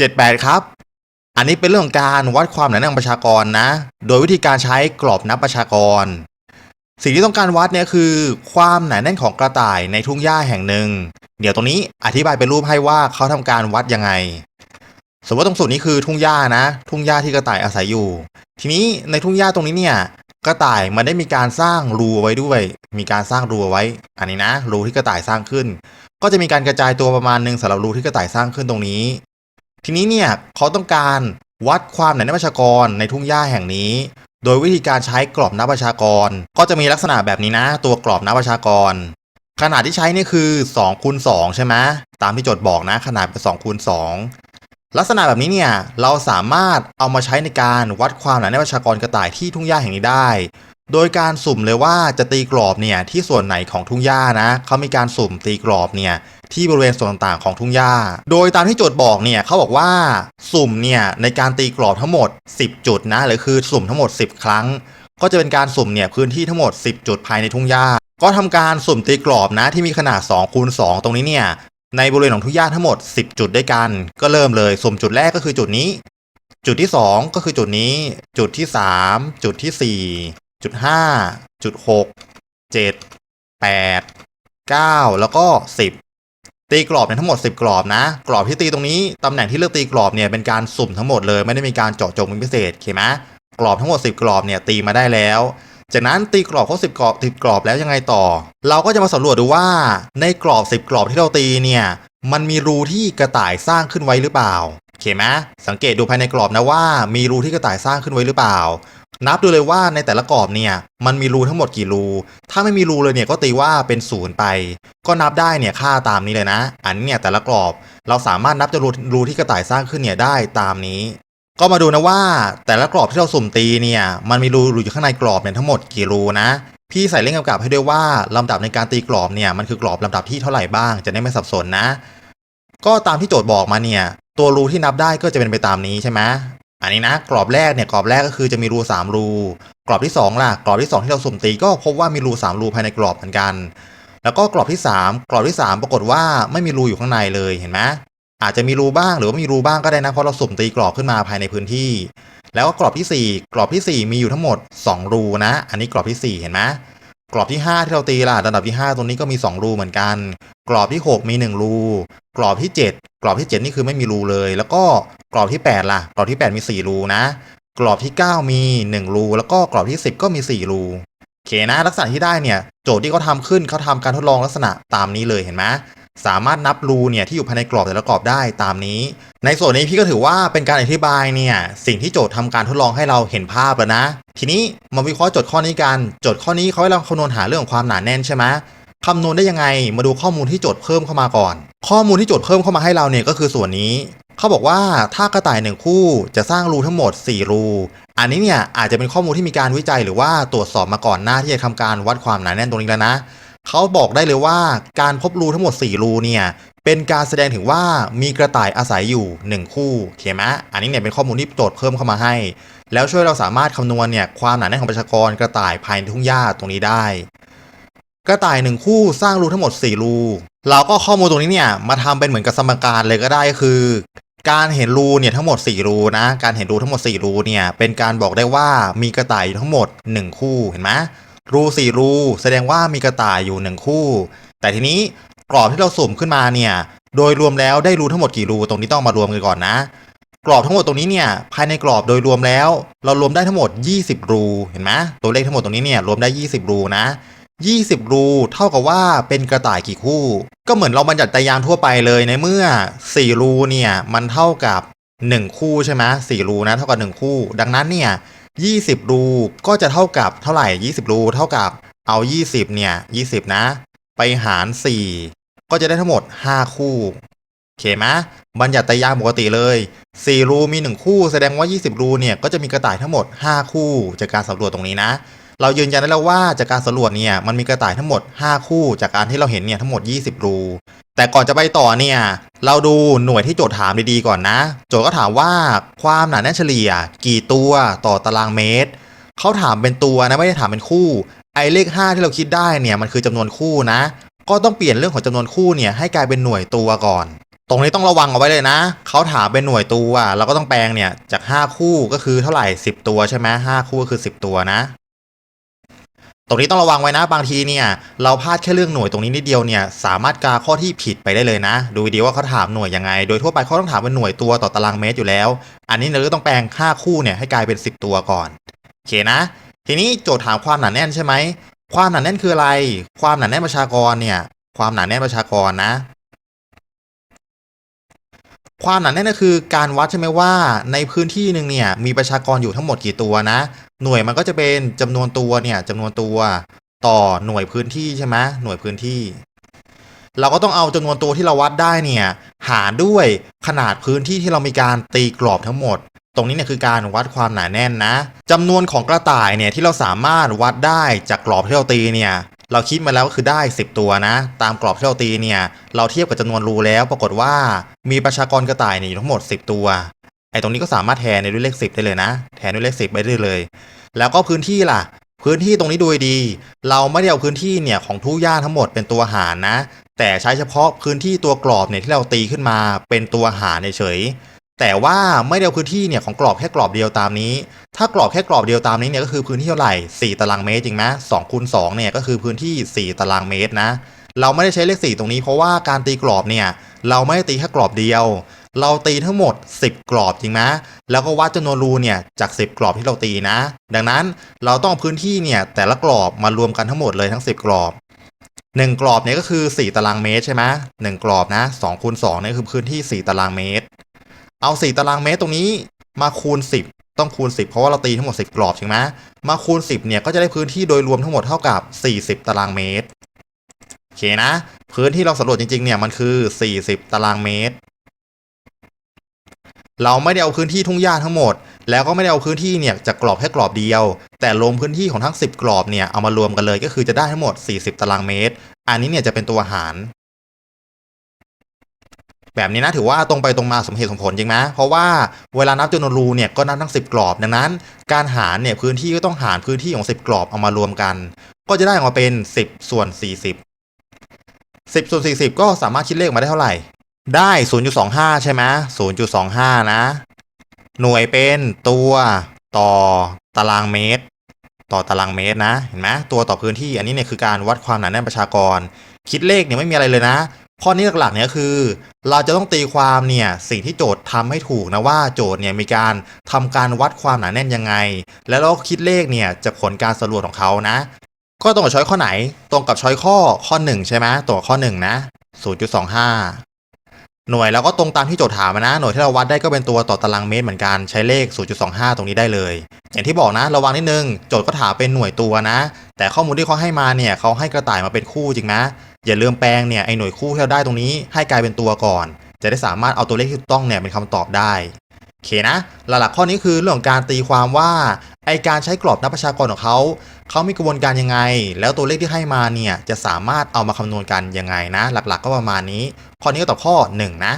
78 ครับ อันนี้เป็นเรื่องของการวัดความหนาแน่นของประชากรนะ โดยวิธีการใช้กรอบนับประชากร สิ่งที่ต้องการวัดเนี่ยคือ ความหนาแน่นของกระต่ายในทุ่งหญ้าแห่งหนึ่ง เดี๋ยวตรงนี้อธิบายเป็นรูปให้ว่าเขาทำการวัดยังไง สมมติว่าตรงส่วนนี้คือทุ่งหญ้านะ ทุ่งหญ้าที่กระต่ายอาศัยอยู่ ทีนี้ในทุ่งหญ้าตรงนี้เนี่ยกระต่ายมันได้มีการสร้างรูเอาไว้ด้วย มีการสร้างรูเอาไว้ อันนี้นะ รูที่กระต่ายสร้างขึ้น ก็จะมีการกระจายตัวประมาณหนึ่งสำหรับรูที่กระต่ายสร้างขึ้นตรงนี้ ทีนี้เนี่ยเขาต้องการวัดความหนาแน่นประชากรในทุ่งหญ้าแห่งนี้ โดยวิธีการใช้กรอบนับประชากร ก็จะมีลักษณะแบบนี้นะ ตัวกรอบนับประชากร ขนาดที่ใช้นี่คือ2คูณ2ใช่ไหมตามที่โจทย์บอกนะ ขนาดเป็น2คูณ2ลักษณะแบบนี้เนี่ยเราสามารถเอามาใช้ในการวัดความหนาแน่นประชากรกระต่ายที่ทุ่งหญ้าแห่งนี้ได้ โดยการสุ่มเลยว่าจะตีกรอบเนี่ยที่ส่วนไหนของทุ่งหญ้านะเขามีการสุ่มตีกรอบเนี่ย ที่บริเวณส่วนต่างๆของทุ่งหญ้า โดยตามที่โจทย์บอกเนี่ยเขาบอกว่าสุ่มเนี่ยในการตีกรอบทั้งหมด 10 จุดนะหรือคือสุ่มทั้งหมด 10 ครั้ง ก็จะเป็นการสุ่มเนี่ยพื้นที่ทั้งหมด 10 จุดภายในทุ่งหญ้า ก็ทำการสุ่มตีกรอบนะที่มีขนาด2คูณ2ตรงนี้เนี่ยในบริเวณของทุ่งหญ้าทั้งหมด 10 จุดด้วยกัน ก็เริ่มเลยสุ่มจุดแรกก็คือจุดนี้ จุดที่ 2 ก็คือจุดนี้ จุดที่ 3 จุดที่ 4 จุด 5 จุด 6 7 8 9 แล้วก็ 10 ตีกรอบเนี่ยทั้งหมด 10 กรอบนะ กรอบที่ตีตรงนี้ตำแหน่งที่เลือกตีกรอบเนี่ยเป็นการสุ่มทั้งหมดเลยไม่ได้มีการเจาะจงเป็นพิเศษโอเคไหมกรอบทั้งหมด 10 กรอบเนี่ยตีมาได้แล้ว จากนั้นตีกรอบเขา10กรอบ10กรอบแล้วยังไงต่อ เราก็จะมาสำรวจดูว่าในกรอบ 10 กรอบที่เราตีเนี่ยมันมีรูที่กระต่ายสร้างขึ้นไว้หรือเปล่าโอเคไหมสังเกตดูภายในกรอบนะว่า มีรูที่กระต่ายสร้างขึ้นไว้หรือเปล่า นับดูเลยว่าในแต่ละกรอบเนี่ยมันมีรูทั้งหมดกี่รู ถ้าไม่มีรูเลยเนี่ยก็ตีว่าเป็นศูนย์ไป ก็นับได้เนี่ยค่าตามนี้เลยนะ อันเนี่ยแต่ละกรอบเราสามารถนับจำนวนรูที่กระต่ายสร้างขึ้นเนี่ยได้ตามนี้ ก็มาดูนะว่าแต่ละกรอบที่เราสุ่มตีเนี่ยมันมีรูอยู่ข้างในกรอบเนี่ยทั้งหมดกี่รูนะ พี่ใส่เลขกำกับให้ด้วยว่าลำดับในการตีกรอบเนี่ยมันคือกรอบลำดับที่เท่าไหร่บ้างจะได้ไม่สับสนนะ ก็ตามที่โจทย์บอกมาเนี่ยตัวรูที่นับได้ก็จะเป็นไปตามนี้ใช่ไหม อันนี้นะกรอบแรกเนี่ยกรอบแรกก็คือจะมีรู 3 รู กรอบที่ 2 ล่ะ กรอบที่ 2 ที่เราสุ่มตีก็พบว่ามีรู 3 รูภายในกรอบเหมือนกัน แล้วก็กรอบที่ 3 กรอบที่ 3 ปรากฏว่าไม่มีรูอยู่ข้างในเลยเห็นไหมอาจจะมีรูบ้างหรือว่ามีรูบ้างก็ได้นะเพราะเราสุ่มตีกรอบขึ้นมาภายในพื้นที่ แล้วก็กรอบที่ 4 กรอบที่ 4 มีอยู่ทั้งหมด 2 รูนะ อันนี้กรอบที่ 4 เห็นไหม กรอบที่ 5 ที่เราตีล่ะระดับที่ 5 ตรงนี้ก็มี 2 รูเหมือนกัน กรอบที่ 6 มี 1 รู กรอบที่ 7 กรอบที่ 7 นี่คือไม่มีรูเลย แล้วก็กรอบที่ 8 ล่ะ กรอบที่ 8 มี 4 รูนะ กรอบที่ 9 มี 1 รู แล้วก็กรอบที่ 10 ก็มี 4 รูโอเคนะ ลักษณะที่ได้เนี่ย โจทย์ที่เขาทำขึ้นเขาทำการทดลองลักษณะตามนี้เลยเห็นไหม สามารถนับรูเนี่ยที่อยู่ภายในกรอบแต่ละกรอบได้ตามนี้ ในส่วนนี้พี่ก็ถือว่าเป็นการอธิบายเนี่ยสิ่งที่โจทย์ทำการทดลองให้เราเห็นภาพแล้วนะ ทีนี้มาวิเคราะห์โจทย์ข้อนี้กันโจทย์ข้อนี้เขาให้เราคำนวณหาเรื่องของความหนาแน่นใช่ไหมคำนวณได้ยังไงมาดูข้อมูลที่โจทย์เพิ่มเข้ามาก่อน ข้อมูลที่โจทย์เพิ่มเข้ามาให้เราเนี่ยก็คือส่วนนี้เขาบอกว่าถ้ากระต่ายหนึ่งคู่จะสร้างรูทั้งหมด 4 รู อันนี้เนี่ยอาจจะเป็นข้อมูลที่มีการวิจัยหรือว่าตรวจสอบมาก่อนหน้าที่จะทำการวัดความหนาแน่นตรงนี้แล้วนะ เขาบอกได้เลยว่าการพบรูทั้งหมด 4 รูเนี่ยเป็นการแสดงถึงว่ามีกระต่ายอาศัยอยู่ 1 คู่โอเคไหมอันนี้เนี่ยเป็นข้อมูลที่โจทย์เพิ่มเข้ามาให้ แล้วช่วยเราสามารถคำนวณเนี่ยความหนาแน่นของประชากรกระต่ายภายในทุ่งหญ้าตรงนี้ได้ กระต่ายหนึ่งคู่สร้างรูทั้งหมด 4 รูเราก็ข้อมูลตรงนี้เนี่ยมาทำเป็นเหมือนกับสมการเลยก็ได้คือ การเห็นรูเนี่ยทั้งหมด 4 รูนะ การเห็นรูทั้งหมด 4 รูเนี่ยเป็นการบอกได้ว่ามีกระต่ายอยู่ทั้งหมด 1 คู่เห็นไหม รู4รู แสดงว่ามีกระต่ายอยู่1คู่ แต่ทีนี้กรอบที่เราสุ่มขึ้นมาเนี่ย โดยรวมแล้วได้รูทั้งหมดกี่รูตรงนี้ต้องมารวมกันก่อนนะ กรอบทั้งหมดตรงนี้เนี่ยภายในกรอบโดยรวมแล้ว เรารวมได้ทั้งหมด 20 รูเห็นไหมตัวเลขทั้งหมดตรงนี้เนี่ยรวมได้ 20 รูนะ 20 รูเท่ากับว่าเป็นกระต่ายกี่คู่ ก็เหมือนเราบัญญัติตายางทั่วไปเลยในเมื่อ 4 รูเนี่ยมันเท่ากับ 1 คู่ใช่ไหม4รูนะเท่ากับ 1 คู่ ดังนั้นเนี่ย 20 รูก็จะเท่ากับเท่าไหร่ 20 รูเท่ากับเอา 20 เนี่ย 20 นะ ไปหาร 4 ก็จะได้ทั้งหมด 5 คู่โอเคไหมบัญญัติตายางปกติเลย 4 รูมี 1 คู่แสดงว่า 20 รูเนี่ยก็จะมีกระต่ายทั้งหมด 5 คู่จากการสำรวจตรงนี้นะ เรายืนยันได้แล้วว่าจากการสำรวจเนี่ยมันมีกระต่ายทั้งหมด 5 คู่จากการที่เราเห็นเนี่ยทั้งหมด 20 รู แต่ก่อนจะไปต่อเนี่ย เราดูหน่วยที่โจทย์ถามดีๆก่อนนะ โจทย์ก็ถามว่าความหนาแน่นเฉลี่ย กี่ตัวต่อตารางเมตร เขาถามเป็นตัวนะไม่ได้ถามเป็นคู่ ไอ้เลข 5 ที่เราคิดได้เนี่ยมันคือจำนวนคู่นะ ก็ต้องเปลี่ยนเรื่องของจำนวนคู่เนี่ยให้กลายเป็นหน่วยตัวก่อน ตรงนี้ต้องระวังเอาไว้เลยนะ เขาถามเป็นหน่วยตัวเราก็ต้องแปลงเนี่ยจาก 5 คู่ก็คือเท่าไหร่ 10 ตัวใช่ไหมห้าคู่ก็คือ 10 ตัวนะ รงนี้ต้องระวังไว้นะบางทีเนี่ยเราพลาดแค่เรื่องหน่วยตรงนี้นิดเดียวเนี่ยสามารถกาข้อที่ผิดไปได้เลยนะ ดูดีว่าเขาถามหน่วยยังไง โดยทั่วไปเขาต้องถามเป็นหน่วยตัวต่อตารางเมตรอยู่แล้ว อันนี้เราก็ต้องแปลง5คู่เนี่ยให้กลายเป็น 10 ตัวก่อนโอเคนะ ทีนี้โจทย์ถามความหนาแน่นใช่ไหมความหนาแน่นคืออะไร ความหนาแน่นประชากรเนี่ยความหนาแน่นประชากรนะ ความหนาแน่นก็คือการวัดใช่ไหมว่าในพื้นที่หนึ่งเนี่ยมีประชากรอยู่ทั้งหมดกี่ตัวนะ หน่วยมันก็จะเป็นจำนวนตัวเนี่ยจำนวนตัวต่อหน่วยพื้นที่ใช่ไหมหน่วยพื้นที่ เราก็ต้องเอาจำนวนตัวที่เราวัดได้เนี่ยหารด้วยขนาดพื้นที่ที่เรามีการตีกรอบทั้งหมด ตรงนี้เนี่ยคือการวัดความหนาแน่นนะจำนวนของกระต่ายเนี่ยที่เราสามารถวัดได้จากกรอบที่เราตีเนี่ย เราคิดมาแล้วก็คือได้ 10 ตัวนะ ตามกรอบที่เราตีเนี่ย เราเทียบกับจำนวนรูแล้ว ปรากฏว่ามีประชากรกระต่ายเนี่ยอยู่ทั้งหมด 10 ตัวไอ้ตรงนี้ก็สามารถแทนในด้วยเลข 10 ได้เลยนะ แทนด้วยเลข 10 ไปได้เลย แล้วก็พื้นที่ล่ะ พื้นที่ตรงนี้ดูดี เราไม่ได้เอาพื้นที่เนี่ยของทุ่งหญ้าทั้งหมดเป็นตัวหารนะ แต่ใช้เฉพาะพื้นที่ตัวกรอบเนี่ยที่เราตีขึ้นมาเป็นตัวหารเฉย แต่ว่าไม่ได้เอาพื้นที่เนี่ยของกรอบแค่กรอบเดียวตามนี้ ถ้ากรอบแค่กรอบเดียวตามนี้เนี่ยก็คือพื้นที่เท่าไหร่ 4 ตารางเมตรจริงไหมสองคูณสองเนี่ยก็คือพื้นที่ 4 ตารางเมตรนะ เราไม่ได้ใช้เลข 4 ตรงนี้เพราะว่าการตีกรอบเนี่ยเราไม่ได้ตีแค่กรอบเดียว เราตีทั้งหมด 10 กรอบจริงไหมแล้วก็วัดจำนวนรูเนี่ยจาก 10 กรอบที่เราตีนะ ดังนั้นเราต้องพื้นที่เนี่ยแต่ละกรอบมารวมกันทั้งหมดเลยทั้ง 10 กรอบ1กรอบเนี่ยก็คือ 4 ตารางเมตรใช่ไหมหนึ่งกรอบนะ2คูณ2เนี่ยคือพื้นที่ 4 ตารางเมตร เอา 4 ตารางเมตรตรงนี้มาคูณ 10 ต้องคูณ 10 เพราะว่าเราตีทั้งหมด 10 กรอบใช่ไหมมาคูณ 10 เนี่ยก็จะได้พื้นที่โดยรวมทั้งหมดเท่ากับ 40 ตารางเมตรโอเคนะ พื้นที่เราสำรวจจริงๆเนี่ยมันคือ 40 ตารางเมตร เราไม่ได้เอาพื้นที่ทุ่งหญ้าทั้งหมด แล้วก็ไม่ได้เอาพื้นที่เนี่ยจากกรอบแค่กรอบเดียว แต่รวมพื้นที่ของทั้ง 10 กรอบเนี่ยเอามารวมกันเลยก็คือจะได้ทั้งหมด 40 ตารางเมตร อันนี้เนี่ยจะเป็นตัวหาร แบบนี้นะถือว่าตรงไปตรงมาสมเหตุสมผลจริงไหมเพราะว่าเวลานับจำนวนรูเนี่ยก็นับทั้ง 10 กรอบ ดังนั้น การหารเนี่ยพื้นที่ก็ต้องหารพื้นที่ของ 10 กรอบเอามารวมกัน ก็จะได้ออกมาเป็น 10 ส่วน 40 10ส่วน40 ก็สามารถคิดเลขมาได้เท่าไหร่ ได้ 0.25 ใช่ไหม0.25 นะ หน่วยเป็นตัวต่อตารางเมตร ต่อตารางเมตรนะ เห็นไหมตัวต่อพื้นที่ อันนี้เนี่ยคือการวัดความหนาแน่นประชากร คิดเลขเนี่ยไม่มีอะไรเลยนะ ข้อนี้หลักๆเนี่ยคือ เราจะต้องตีความเนี่ยสิ่งที่โจทย์ทำให้ถูกนะว่าโจทย์เนี่ยมีการทำการวัดความหนาแน่นยังไง แล้วเราคิดเลขเนี่ยจากผลการสำรวจของเขานะ ก็ตรงกับช้อยข้อไหน ตรงกับช้อยข้อข้อ 1 ใช่ไหมตัวข้อ 1 นะ 0.25 หน่วยแล้วก็ตรงตามที่โจทย์ถามมานะ หน่วยที่เราวัดได้ก็เป็นตัวต่อตารางเมตรเหมือนกันใช้เลข 0.25 ตรงนี้ได้เลย อย่างที่บอกนะ ระวังนิดนึงโจทย์ก็ถามเป็นหน่วยตัวนะ แต่ข้อมูลที่เขาให้มาเนี่ยเขาให้กระต่ายมาเป็นคู่จริงนะ อย่าลืมแปลงเนี่ยไอ้หน่วยคู่ที่เราได้ตรงนี้ให้กลายเป็นตัวก่อน จะได้สามารถเอาตัวเลขที่ถูกต้องเนี่ยเป็นคำตอบได้โอเคนะหลักๆข้อนี้คือเรื่องของการตีความว่าไอการใช้กรอบนับประชากรของเขาเขามีกระบวนการยังไง แล้วตัวเลขที่ให้มาเนี่ยจะสามารถเอามาคำนวณกันยังไงนะ หลักๆ ก็ประมาณนี้ ข้อนี้ก็ตอบข้อ 1 นะ